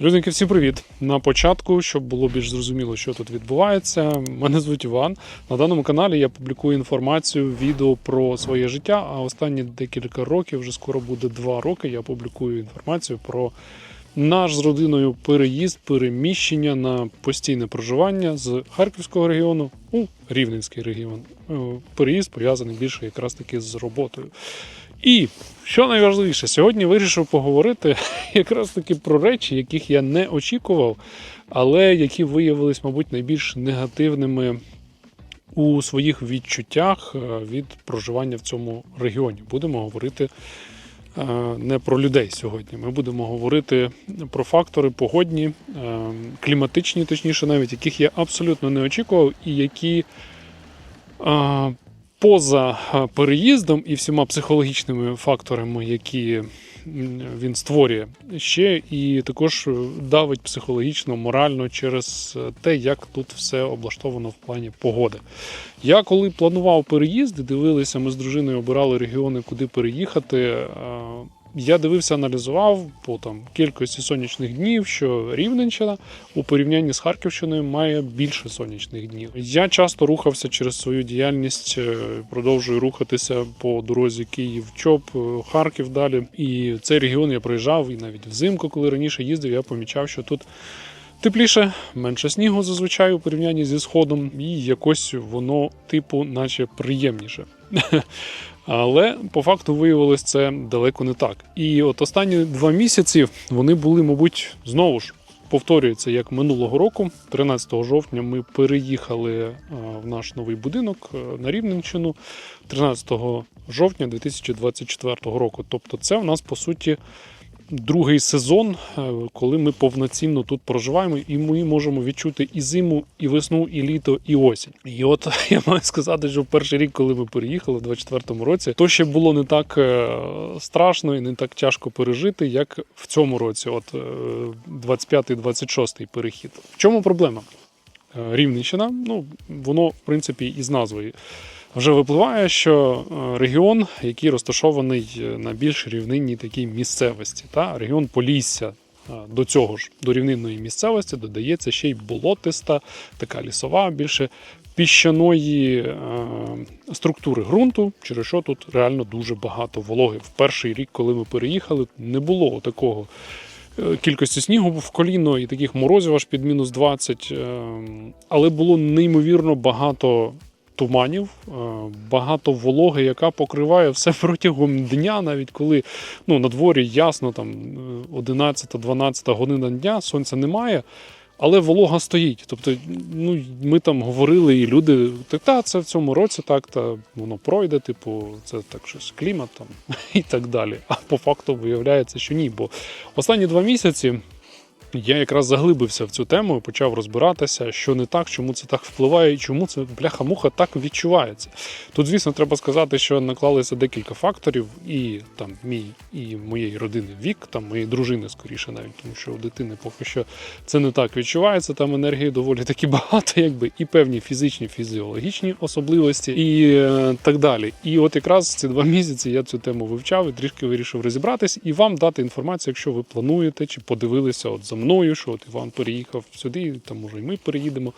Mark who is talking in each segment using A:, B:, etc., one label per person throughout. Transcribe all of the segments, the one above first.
A: Друзі, всім привіт! На початку, щоб було більш зрозуміло, що тут відбувається. Мене звуть Іван. На даному каналі я публікую інформацію, відео про своє життя. А останні декілька років, вже скоро буде два роки. Я публікую інформацію про наш з родиною переїзд, переміщення на постійне проживання з Харківського регіону у Рівненський регіон. Е, Переїзд пов'язаний більше якраз таки з роботою. І що найважливіше, сьогодні вирішив поговорити якраз таки про речі, яких я не очікував, але які виявились, мабуть, найбільш негативними у своїх відчуттях е, від проживання в цьому регіоні. Будемо говорити е, не про людей сьогодні. Ми будемо говорити про фактори погодні, е, кліматичні, точніше, навіть яких я абсолютно не очікував, і які. Поза е, переїздом і всіма психологічними факторами, які він створює, ще і також е, давить психологічно, морально через е, те, як тут все облаштовано в плані погоди. Я коли планував переїзд, дивилися, ми з дружиною обирали регіони, куди переїхати. Я дивився, аналізував по там кількості сонячних днів, що Рівненщина у порівнянні з Харківщиною має більше сонячних днів. Я часто рухався через свою діяльність, е, продовжую рухатися по дорозі Київ, Чоп, е, Харків далі. І цей регіон я проїжджав і навіть взимку, коли раніше їздив, я помічав, що тут. Тепліше, менше снігу зазвичай у порівнянні зі сходом, і якось воно, типу, наче приємніше. Але по факту виявилось це далеко не так. І от останні два місяці вони були, мабуть, знову ж повторюється, як минулого року. 13 жовтня ми переїхали е, в наш новий будинок е, на Рівненщину 13 жовтня 2024 року. Тобто, це в нас по суті. Другий сезон, е, коли ми повноцінно тут проживаємо, і ми можемо відчути і зиму, і весну, і літо, і осінь. І от я маю сказати, що в перший рік, коли ми переїхали в 24-му році, то ще було не так е, страшно і не так тяжко пережити, як в цьому році, от е, 25-26 перехід. В чому проблема? Е, Рівненщина, ну воно в принципі із назвою вже випливає, що е, регіон, який розташований е, на більш рівнинній такій місцевості, та регіон Полісся. е, До цього ж до рівнинної місцевості додається ще й болотиста, така лісова, більше піщаної структури ґрунту, через що тут реально дуже багато вологи. В перший рік, коли ми переїхали, не було такого кількості снігу в коліно і таких морозів аж під мінус 20, е, але було неймовірно багато туманів, е, багато вологи, яка покриває все протягом дня, навіть коли ну, на дворі ясно, там 11-12 година дня, сонця немає. Але волога стоїть. Тобто, ну ми там говорили, і люди так, та це в цьому році так, та воно пройде, типу, це так щось клімат там і так далі. А по факту виявляється, що ні. Бо останні два місяці я якраз заглибився в цю тему почав розбиратися, що не так, чому це так впливає, і чому це бляха-муха так відчувається. Тут, звісно, треба сказати, що наклалися декілька факторів, і там мій і моєї родини вік, там моєї дружини скоріше навіть, тому що у дитини поки що це не так відчувається. Там енергії доволі таки багато, якби і певні фізичні, фізіологічні особливості, і е, так далі. І от якраз ці два місяці я цю тему вивчав і трішки вирішив розібратись і вам дати інформацію, якщо ви плануєте чи подивилися от за мною, що от Іван переїхав сюди, там може і ми переїдемо.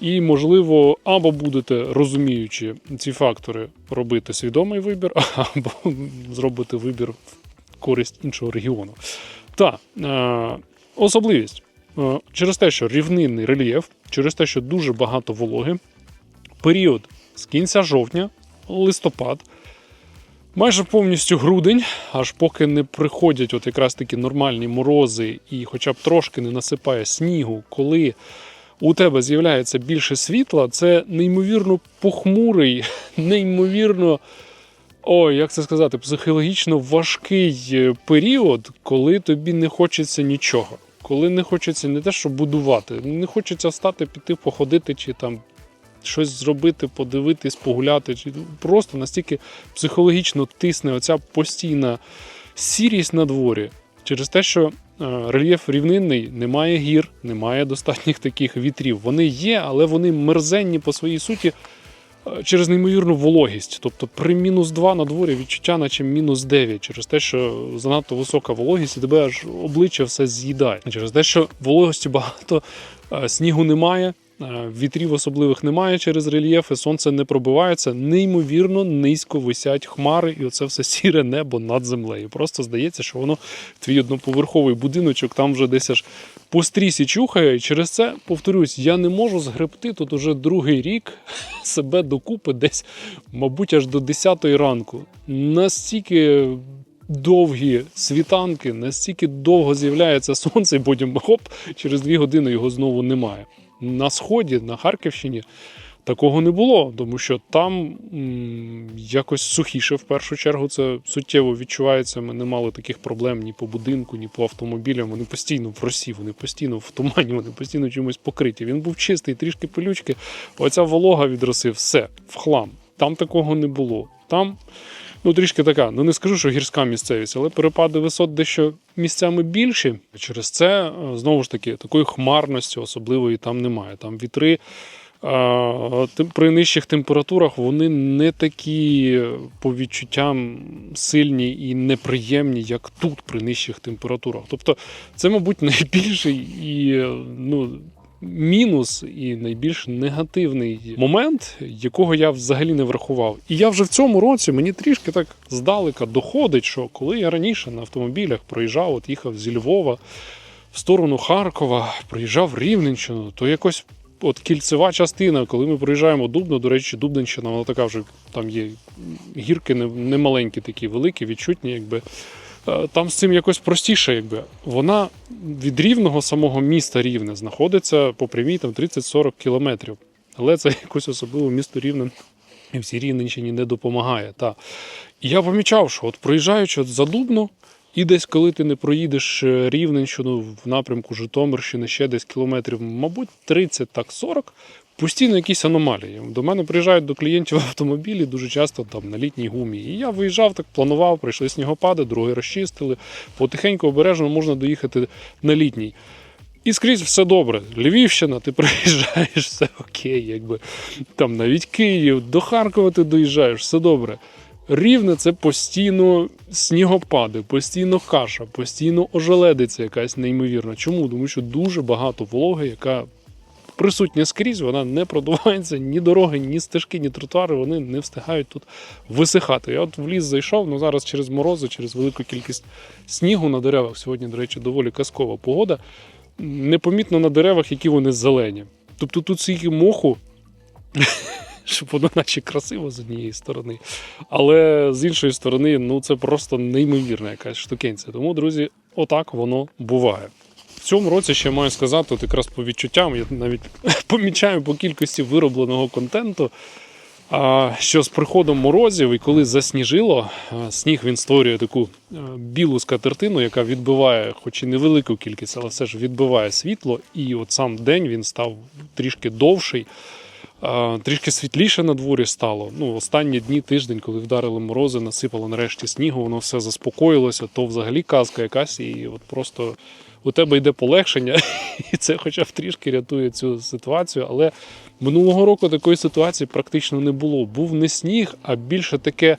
A: І, можливо, або будете, розуміючи ці фактори, робити свідомий вибір, або зробити вибір в користь іншого регіону. Та е, особливість Е, через те, що рівнинний рельєф, через те, що дуже багато вологи, період з кінця жовтня, листопад, майже повністю грудень, аж поки не приходять от якраз такі нормальні морози, і хоча б трошки не насипає снігу, коли у тебе з'являється більше світла, це неймовірно похмурий, неймовірно. Ой, як це сказати, психологічно важкий е, період, коли тобі не хочеться нічого. Коли не хочеться не те, що будувати, не хочеться встати, піти, походити, чи там щось зробити, подивитись, погуляти, просто настільки психологічно тисне оця постійна сірість на дворі через те, що е, рельєф рівнинний, немає гір, немає достатніх таких вітрів. Вони є, але вони мерзенні по своїй суті. е, через неймовірну вологість. Тобто при мінус 2 на дворі відчуття, наче мінус 9, через те, що занадто висока вологість, і тебе аж обличчя все з'їдає. Через те, що вологості багато, е, снігу немає. Е, Вітрів особливих немає через рельєфи, сонце не пробивається, неймовірно низько висять хмари, і оце все сіре небо над землею. Просто здається, що воно твій одноповерховий будиночок там вже десь аж по стрісі чухає. І через це повторюсь, я не можу згребти тут уже другий рік себе докупи десь, мабуть, аж до 10 ранку. Настільки. Довгі світанки, настільки довго з'являється сонце, і потім хоп, через дві години його знову немає. На сході, на Харківщині, такого не було, тому що там м, якось сухіше в першу чергу. Це суттєво відчувається. Ми не мали таких проблем ні по будинку, ні по автомобілям. Вони постійно в росі, вони постійно в тумані, вони постійно чимось покриті. Він був чистий, трішки пилючки. Оця волога від роси, все в хлам. Там такого не було. Там. Ну, трішки така, ну не скажу, що гірська місцевість, але перепади висот дещо місцями більші. Через це, е, знову ж таки, такої хмарності особливої там немає. Там вітри е, при нижчих температурах вони не такі по відчуттям сильні і неприємні, як тут при нижчих температурах. Тобто, це, мабуть, найбільший і е, ну. Мінус і найбільш негативний момент, якого я взагалі не врахував. І я вже в цьому році мені трішки так здалека доходить, що коли я раніше на автомобілях проїжджав, от їхав зі Львова в сторону Харкова, проїжджав Рівненщину, то якось от кільцева частина, коли ми проїжджаємо Дубно, до речі, Дубненщина, вона така вже там є гірки не, не маленькі, такі великі, відчутні, якби. Е, Там з цим якось простіше, якби вона від рівного самого міста Рівне знаходиться по прямій там 30-40 кілометрів. Але це якось особливо місто Рівне і всій Рівненщині не допомагає. Та. І я помічав, що от проїжджаючи от за і десь, коли ти не проїдеш е, Рівненщину в напрямку Житомирщини ще десь кілометрів, мабуть, 30 так 40, постійно якісь аномалії. До мене приїжджають до клієнтів автомобілі дуже часто там на літній гумі. І я виїжджав, так планував, прийшли снігопади, дороги розчистили. Потихеньку обережно можна доїхати на літній. І скрізь все добре. Львівщина, ти приїжджаєш, все окей, якби там навіть Київ, до Харкова ти доїжджаєш, все добре. Рівне це постійно снігопади, постійно каша, постійно ожеледиця якась неймовірна. Чому? Тому що дуже багато вологи, яка присутня скрізь, вона не продувається ні дороги, ні стежки, ні тротуари, вони не встигають тут висихати. Я от в ліс зайшов, ну зараз через морози, через велику кількість снігу на деревах. Сьогодні, до речі, доволі казкова погода. Непомітно на деревах, які вони зелені. Тобто тут стільки моху, щоб воно наче красиво з однієї сторони. Але з іншої сторони, ну це просто неймовірна якась штукенця. Тому, друзі, отак воно буває. В цьому році ще маю сказати, от якраз по відчуттям, я навіть помічаю по кількості виробленого контенту. Що з приходом морозів і коли засніжило, сніг він створює таку е, білу скатертину, яка відбиває, хоч і невелику кількість, але все ж відбиває світло. І от сам день він став трішки довший, трішки світліше на дворі стало. Ну, останні дні, тиждень, коли вдарили морози, насипало нарешті снігу, воно все заспокоїлося, то взагалі казка якась, і от просто у тебе йде полегшення, і це хоча б трішки рятує цю ситуацію. Але минулого року такої ситуації практично не було. Був не сніг, а більше таке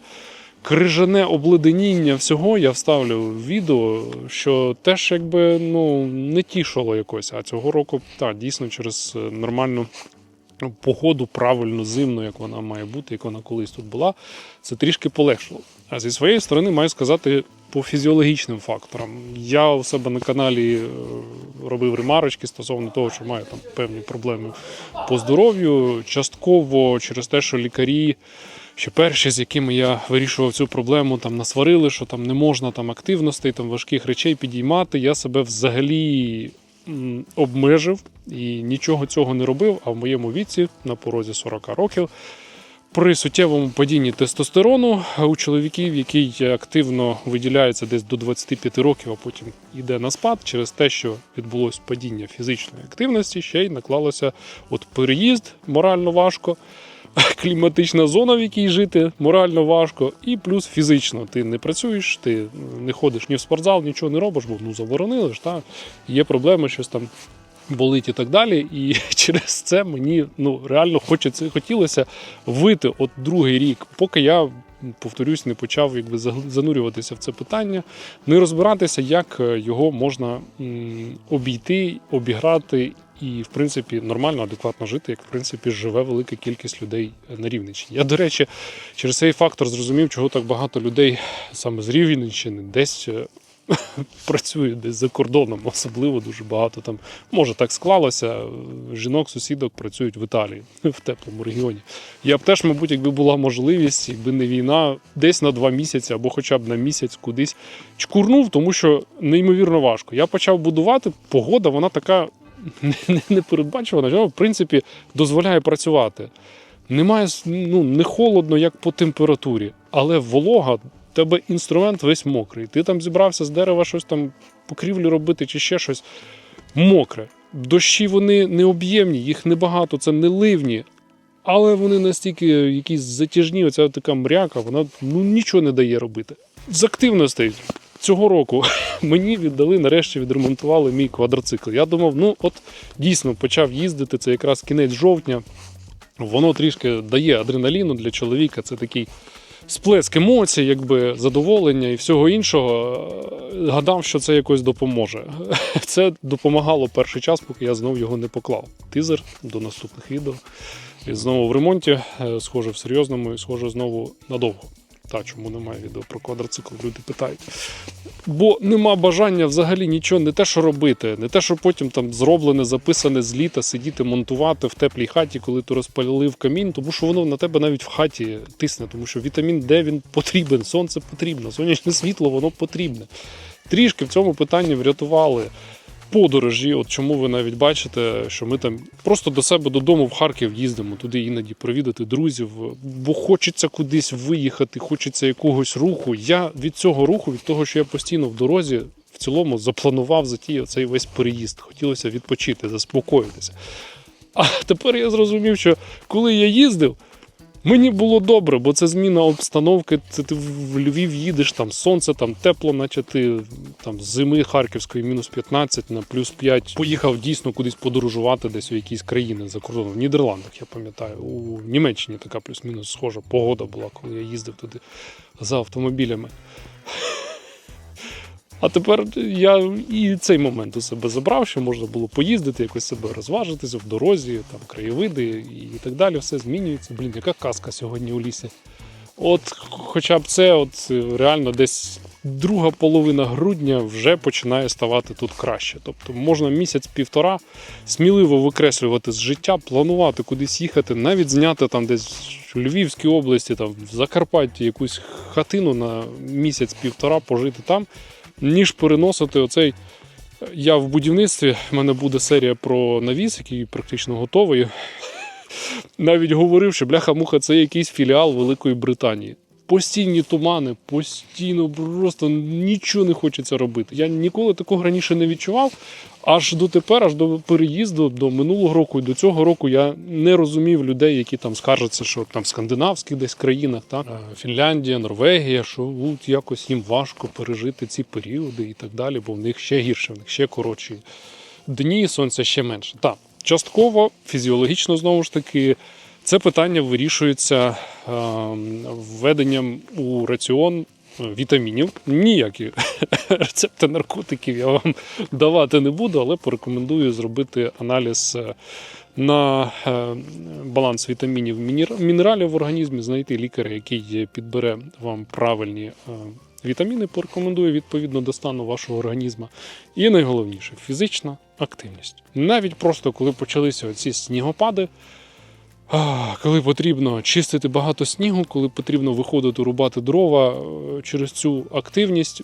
A: крижане обледеніння всього. Я вставлю в відео, що теж якби ну не тішило якось. А цього року так, дійсно через е, нормальну. Погоду правильно зимну, як вона має бути, як вона колись тут була, це трішки полегшило. А зі своєї сторони маю сказати по фізіологічним факторам. Я у себе на каналі е, робив ремарочки стосовно того, що маю там певні проблеми по здоров'ю. Частково через те, що лікарі, ще перші, з якими я вирішував цю проблему, там насварили, що там не можна там активностей, там важких речей підіймати. Я себе взагалі обмежив і нічого цього не робив. А в моєму віці, на порозі 40 років, при суттєвому падінні тестостерону у чоловіків, який активно виділяється десь до 25 років, а потім йде на спад через те, що відбулось падіння фізичної активності, ще й наклалося от переїзд морально важко. Кліматична зона, в якій жити морально важко, і плюс фізично. Ти не працюєш, ти не ходиш ні в спортзал, нічого не робиш, бо ну заборонили ж. Та? Є проблеми щось там болить і так далі. І через це мені ну реально хочеться хотілося вийти от другий рік, поки я. Повторюсь, не почав якби занурюватися в це питання, не розбиратися, як е, його можна обійти, обіграти і, в принципі, нормально, адекватно жити, як в принципі живе велика кількість людей на Рівненщині. Я, до речі, через цей фактор зрозумів, чого так багато людей саме з Рівненщини десь працюють десь за кордоном, особливо дуже багато там. Може так склалося. е, Жінок, сусідок працюють в Італії в теплому регіоні. Я б теж, мабуть, якби була можливість, якби не війна, десь на два місяці або хоча б на місяць кудись чкурнув, тому що неймовірно важко. Я почав будувати, погода, вона така не- непередбачувана, що в принципі дозволяє працювати. Немає ну, не холодно, як по температурі, але волога, тебе інструмент весь мокрий. Ти там зібрався з дерева щось там покрівлю робити чи ще щось мокре. Дощі вони не об'ємні, їх небагато, це не ливні. Але вони настільки якісь затяжні, оця така мряка, вона ну, нічого не дає робити. З активностей цього року мені віддали, нарешті відремонтували мій квадроцикл. Я думав, ну от дійсно почав їздити, це якраз кінець жовтня. Воно трішки дає адреналіну для чоловіка. Це такий сплеск емоцій, якби задоволення і всього іншого. Е, Гадав, що це якось допоможе. Це допомагало перший час, поки я знов його не поклав. Тизер до наступних відео. І знову в ремонті, е, схоже в серйозному і схоже знову надовго. Та чому немає відео про квадроцикл, люди питають. Бо нема бажання взагалі нічого, не те, що робити, не те, що потім там зроблене, записане з літа, сидіти, монтувати в теплій хаті, коли ти розпалив камін, тому що воно на тебе навіть в хаті тисне, тому що вітамін Д він потрібен, сонце потрібно, сонячне світло воно потрібне. Трішки в цьому питанні врятували подорожі. От чому ви навіть бачите, що ми там просто до себе додому в Харків їздимо, туди іноді провідати друзів, бо хочеться кудись виїхати, хочеться якогось руху. Я від цього руху, від того, що я постійно в дорозі, в цілому запланував затіяв цей весь переїзд. Хотілося відпочити, заспокоїтися. А тепер я зрозумів, що коли я їздив, Мені було добре, бо це зміна обстановки. Це ти в Львів їдеш, там сонце, там тепло, наче ти там зими Харківської мінус 15 на плюс 5. Поїхав дійсно кудись подорожувати десь у якісь країни за кордоном. В Нідерландах, я пам'ятаю. У Німеччині така плюс-мінус схожа погода була, коли я їздив туди за автомобілями. А тепер я і цей момент у себе забрав, що можна було поїздити, якось себе розважитися в дорозі, там краєвиди і так далі. Все змінюється. Блін, яка казка сьогодні у лісі. От, хоча б це, от реально десь друга половина грудня вже починає ставати тут краще. Тобто можна місяць-півтора сміливо викреслювати з життя, планувати кудись їхати, навіть зняти там десь у Львівській області, там в Закарпатті якусь хатину на місяць-півтора пожити там ніж переносити оцей. Я в будівництві, в мене буде серія про навіс, який практично готовий. Навіть говорив, що бляха-муха це якийсь філіал Великої Британії. Постійні тумани, постійно просто нічого не хочеться робити. Я ніколи такого раніше не відчував. Аж до тепер, аж до переїзду, до минулого року і до цього року я не розумів людей, які там скаржаться, що там в скандинавських десь країнах, так Фінляндія, Норвегія, що от якось їм важко пережити ці періоди і так далі, бо в них ще гірше, в них ще коротші дні, сонця ще менше. Так, частково, фізіологічно знову ж таки, це питання вирішується е, введенням у раціон е, вітамінів. Ніякі рецепти наркотиків я вам давати не буду, але порекомендую зробити аналіз е, на баланс вітамінів мінералів в організмі, знайти лікаря, який підбере вам правильні. Вітаміни порекомендую відповідно до стану вашого організму. І найголовніше фізична активність. Навіть просто коли почалися ці снігопади, коли потрібно чистити багато снігу, коли потрібно виходити рубати дрова е, через цю активність,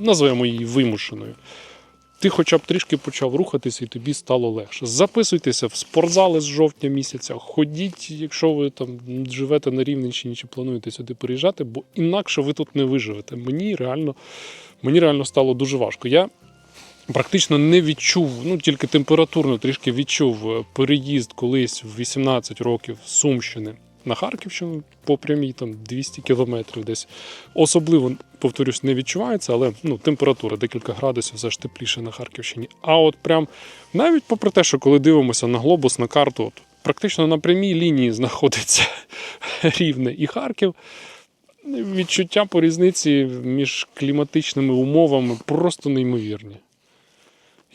A: називаємо її вимушеною. Ти хоча б трішки почав рухатися і тобі стало легше. Записуйтеся в спортзали з жовтня місяця, ходіть, якщо ви там живете на Рівненщині чи плануєте сюди переїжджати, бо інакше ви тут не виживете. Мені реально, мені реально стало дуже важко. Я практично не відчув, ну тільки температурно трішки відчув е, переїзд колись в 18 років з Сумщини на Харківщину по прямій, там 200 кілометрів десь. Особливо, повторюсь, не відчувається, але ну, температура декілька градусів все ж тепліше на Харківщині. А от прям навіть попри те, що коли дивимося на глобус, на карту, от, практично на прямій лінії знаходиться Рівне і Харків. Відчуття по різниці між кліматичними умовами просто неймовірні.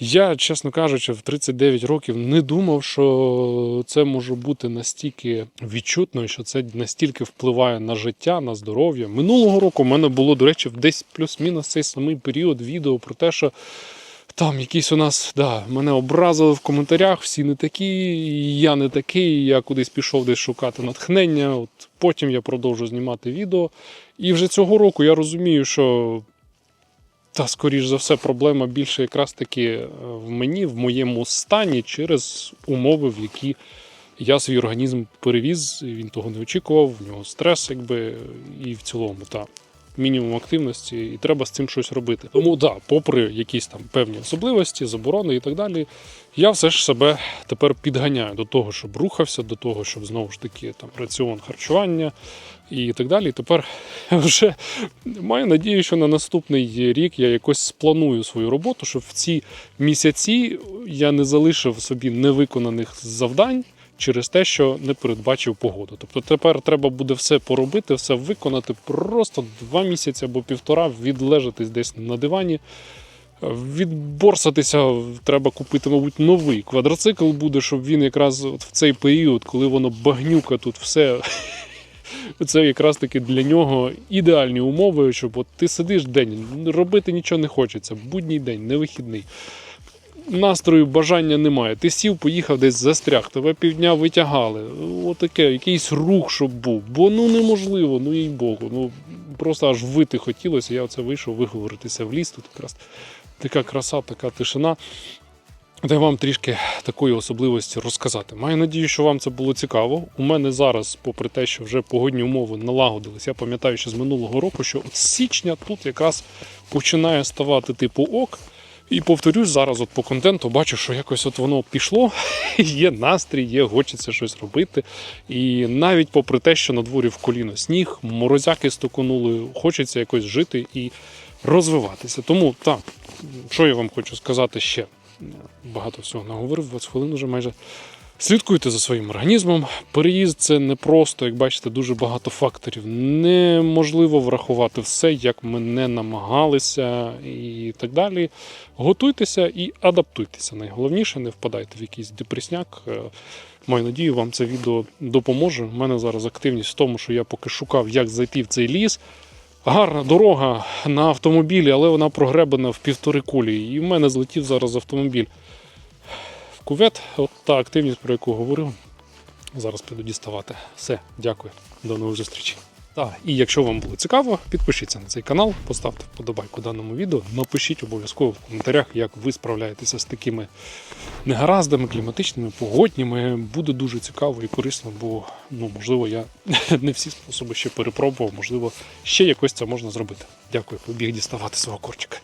A: Я, чесно кажучи, в 39 років не думав, що це може бути настільки відчутно, що це настільки впливає на життя, на здоров'я. Минулого року в мене було, до речі, десь плюс-мінус цей самий період відео про те, що там якісь у нас, да, мене образили в коментарях, всі не такі, я не такий, я кудись пішов десь шукати натхнення. От потім я продовжу знімати відео. І вже цього року я розумію, що та, скоріш за все, проблема більше якраз таки е, в мені, в моєму стані через умови, в які я свій організм перевіз, він того не очікував, в нього стрес, якби, і в цілому, та, мінімум активності, і треба з цим щось робити. Тому, да, попри якісь там певні особливості, заборони і так далі, я все ж себе тепер підганяю до того, щоб рухався, до того, щоб знову ж таки там раціон харчування і так далі. Тепер вже маю надію, що на наступний рік я якось спланую свою роботу, щоб в ці місяці я не залишив собі невиконаних завдань. Через те, що не передбачив погоду. Тобто тепер треба буде все поробити, все виконати, просто два місяці або півтора відлежатись десь на дивані, відборсатися. Треба купити, мабуть, новий квадроцикл буде, щоб він якраз от в цей період, коли воно багнюка тут все. Це якраз таки для нього ідеальні умови, щоб от ти сидиш день, робити нічого не хочеться, будній день, не вихідний. Настрою, бажання немає. Ти сів, поїхав десь застряг, тебе півдня витягали. Отаке, якийсь рух, щоб був. Бо ну неможливо, ну їй Богу. Ну просто аж вити хотілося. Я оце вийшов виговоритися в ліс. Тут якраз така краса, така тишина. Та й вам трішки такої особливості розказати. Маю надію, що вам це було цікаво. У мене зараз, попри те, що вже погодні умови налагодились, я пам'ятаю, що з минулого року, що от січня тут якраз починає ставати типу ок. І повторюсь, зараз от по контенту бачу, що якось от воно пішло, є настрій, є, хочеться щось робити. І навіть попри те, що на дворі в коліно сніг, морозяки стуконули, хочеться якось жити і розвиватися. Тому так, що я вам хочу сказати ще? Багато всього наговорив, 20 хвилин вже майже. Слідкуйте за своїм організмом. Переїзд це не просто, як бачите, дуже багато факторів. Неможливо врахувати все, як ми не намагалися і так далі. Готуйтеся і адаптуйтеся. Найголовніше, не впадайте в якийсь депресняк. Е, Маю надію, вам це відео допоможе. У мене зараз активність в тому, що я поки шукав, як зайти в цей ліс. Гарна дорога на автомобілі, але вона прогребена в півтори кулі. І в мене злетів зараз автомобіль кувет. От та активність, про яку говорив. Зараз піду діставати. Все, дякую, до нових зустрічей. Так, і якщо вам було цікаво, підпишіться на цей канал, поставте вподобайку даному відео, напишіть обов'язково в коментарях, як ви справляєтеся з такими негараздами, кліматичними, погодніми. Буде дуже цікаво і корисно, бо ну, можливо я не всі способи ще перепробував, можливо, ще якось це можна зробити. Дякую, побіг діставати свого корчика.